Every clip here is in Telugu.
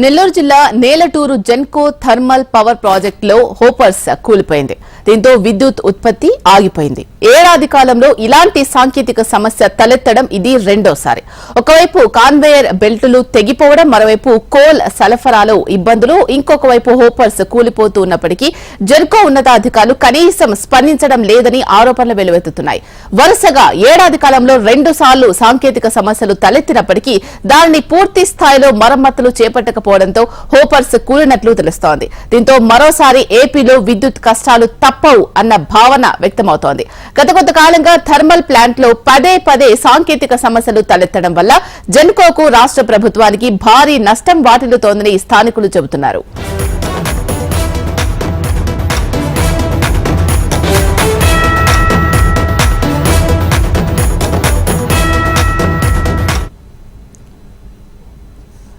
నెల్లూరు జిల్లా నేలటూరు జెన్కో థర్మల్ పవర్ ప్రాజెక్టులో హోపర్స్ కూలిపోయింది. దీంతో విద్యుత్ ఉత్పత్తి ఆగిపోయింది. ఏడాది కాలంలో ఇలాంటి సాంకేతిక సమస్య తలెత్తడం ఇది రెండోసారి. ఒకవైపు కాన్వేయర్ బెల్టులు తెగిపోవడం మరోవైపు కోల్ సరఫరాలో ఇబ్బందులు ఇంకొక వైపు హోపర్స్ కూలిపోతూ ఉన్నప్పటికీ జెన్కో ఉన్నతాధికారులు కనీసం స్పందించడం లేదని ఆరోపణలు వెలువెత్తుతున్నాయి. వరుసగా ఏడాది కాలంలో రెండు సార్లు సాంకేతిక సమస్యలు తలెత్తినప్పటికీ దానిని పూర్తి స్థాయిలో మరమ్మతులు లేకపోవడంతో హోపర్స్ కూలినట్లు తెలుస్తోంది. దీంతో మరోసారి ఏపీలో విద్యుత్ కష్టాలు తప్పవు అన్న భావన వ్యక్తమవుతోంది. గత కొంతకాలంగా థర్మల్ ప్లాంట్లో పదే పదే సాంకేతిక సమస్యలు తలెత్తడం వల్ల జెన్కోకు రాష్ట్ర ప్రభుత్వానికి భారీ నష్టం వాటిల్లుతోందని స్థానికులు చెబుతున్నారు.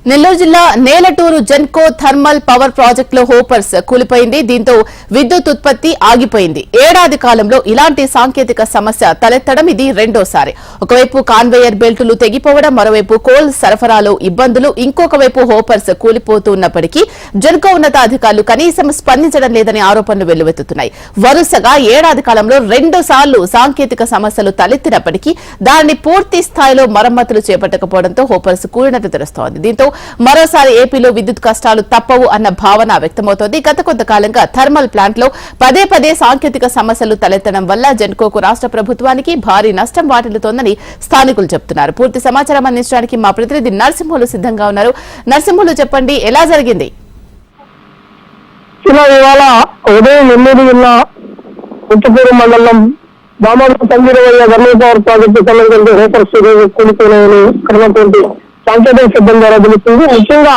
నెల్లూరు జిల్లా నేలటూరు జెన్కో థర్మల్ పవర్ ప్రాజెక్టులో హోపర్స్ కూలిపోయింది. దీంతో విద్యుత్ ఉత్పత్తి ఆగిపోయింది. ఏడాది కాలంలో ఇలాంటి సాంకేతిక సమస్య తలెత్తడం ఇది రెండోసారి. ఒకవైపు కాన్వేయర్ బెల్టులు తెగిపోవడం మరోవైపు కోల్ సరఫరాలో ఇబ్బందులు ఇంకొక వైపు హోపర్స్ కూలిపోతున్నప్పటికీ జెన్కో ఉన్నతాధికారులు కనీసం స్పందించడం లేదని ఆరోపణలు వెల్లువెత్తుతున్నాయి. వరుసగా ఏడాది కాలంలో రెండుసార్లు సాంకేతిక సమస్యలు తలెత్తినప్పటికీ దానిని పూర్తి స్థాయిలో మరమ్మతులు చేపట్టకపోవడంతో హోపర్స్ కూలినట్లు తెలుస్తోంది. దీంతో మరోసారి ఏపీలో విద్యుత్ కష్టాలు తప్పవు అన్న భావన వ్యక్తమవుతోంది. గత కొంతకాలంగా థర్మల్ ప్లాంట్లో పదే పదే సాంకేతిక సమస్యలు తలెత్తడం వల్ల జెన్కోకు రాష్ట ప్రభుత్వానికి భారీ నష్టం వాటిల్లుతోందని స్థానికులు చెబుతున్నారు. పూర్తి సమాచారం అందించడానికి మా ప్రతినిధి నరసింహులు సిద్ధంగా ఉన్నారు. నరసింహులు చెప్పండి ఎలా జరిగింది? ఇలా ఇవాళ ఉదయం నెల్లూరు జిల్లా ఉత్తపూరు మండలం Damodaram Sanjeevaiah thermal power project సంబంధించి హోపర్స్ కూలిపోయినాయని ఇక్కడ సాంకేతిక సిబ్బంది ద్వారా తెలుస్తుంది. ముఖ్యంగా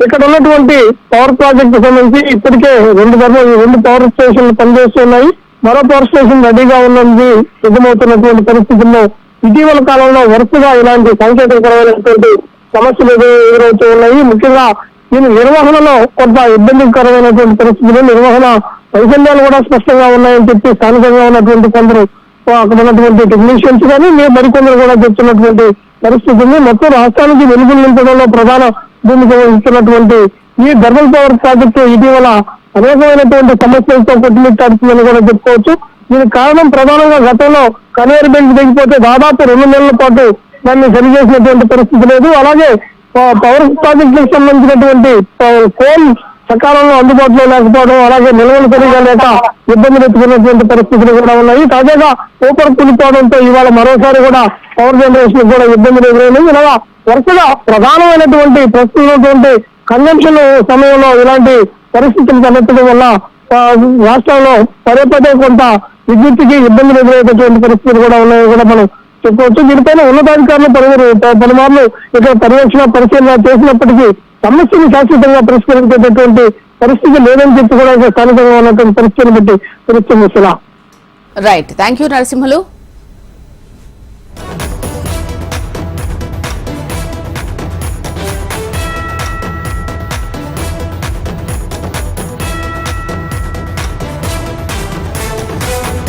ఇక్కడ ఉన్నటువంటి పవర్ ప్రాజెక్టు సంబంధించి ఇప్పటికే రెండు రెండు పవర్ స్టేషన్లు పనిచేస్తున్నాయి మరో పవర్ స్టేషన్ రెడీగా ఉన్నది. సిద్ధమవుతున్నటువంటి పరిస్థితుల్లో ఇటీవల కాలంలో వరుసగా ఇలాంటి సాంకేతికపరమైనటువంటి సమస్యలు ఎదురవుతూ ఉన్నాయి. ముఖ్యంగా దీని నిర్వహణలో కొంత ఇబ్బందికరమైనటువంటి పరిస్థితులు నిర్వహణ వైఫల్యాలు కూడా స్పష్టంగా ఉన్నాయని చెప్పి స్థానికంగా ఉన్నటువంటి కొందరు అక్కడ ఉన్నటువంటి టెక్నీషియన్స్ కానీ మేము మరికొందరు కూడా చెప్తున్నటువంటి పరిస్థితిని మొత్తం రాష్ట్రానికి వెలుగులు నింపడంలో ప్రధాన భూమిక వహిస్తున్నటువంటి ఈ థర్మల్ పవర్ ప్రాజెక్టు ఇటీవల అనేకమైనటువంటి సమస్యలతో కొట్టుమిట్టాడుతుందని కూడా చెప్పుకోవచ్చు. దీనికి కారణం ప్రధానంగా గతంలో కన్వేయర్ బెల్ట్ దిగిపోతే దాదాపు రెండు నెలల పాటు దాన్ని సరిచేసినటువంటి పరిస్థితి లేదు. అలాగే పవర్ ప్రాజెక్టులకు సంబంధించినటువంటి కోల్ సకాలంలో అందుబాటులో లేకపోవడం అలాగే నిల్వలు సరిగా లేక ఇబ్బందులు ఎత్తుకున్నటువంటి పరిస్థితులు కూడా ఉన్నాయి. తాజాగా ఊపర్ కూలిపోవడంతో ఇవాళ మరోసారి కూడా పవర్ జనరేషన్ కూడా ఇబ్బందులు ఎదురైనాయి ఇలా వరుసగా ప్రధానమైనటువంటి ప్రస్తుతమైనటువంటి కన్వెన్షన్ సమయంలో ఇలాంటి పరిస్థితులు తలెత్తడం వల్ల రాష్ట్రంలో పదే పదే కొంత విద్యుత్కి ఇబ్బందులు ఎదురయ్యేటటువంటి పరిస్థితులు కూడా ఉన్నాయని కూడా మనం కొంచెం దీనిపైన ఉన్నతాధికారులు పలువురు ప- పలుమార్లు ఇక్కడ పర్యవేక్షణ పరిశీలన చేసినప్పటికీ సమస్యను శాశ్వతంగా పరిష్కరించేటటువంటి పరిస్థితి లేదని చెప్పి కూడా స్థానికంగా ఉన్నటువంటి పరిస్థితిని బట్టి తెలుస్తుంది రైట్ థ్యాంక్ యూ నరసింహలు.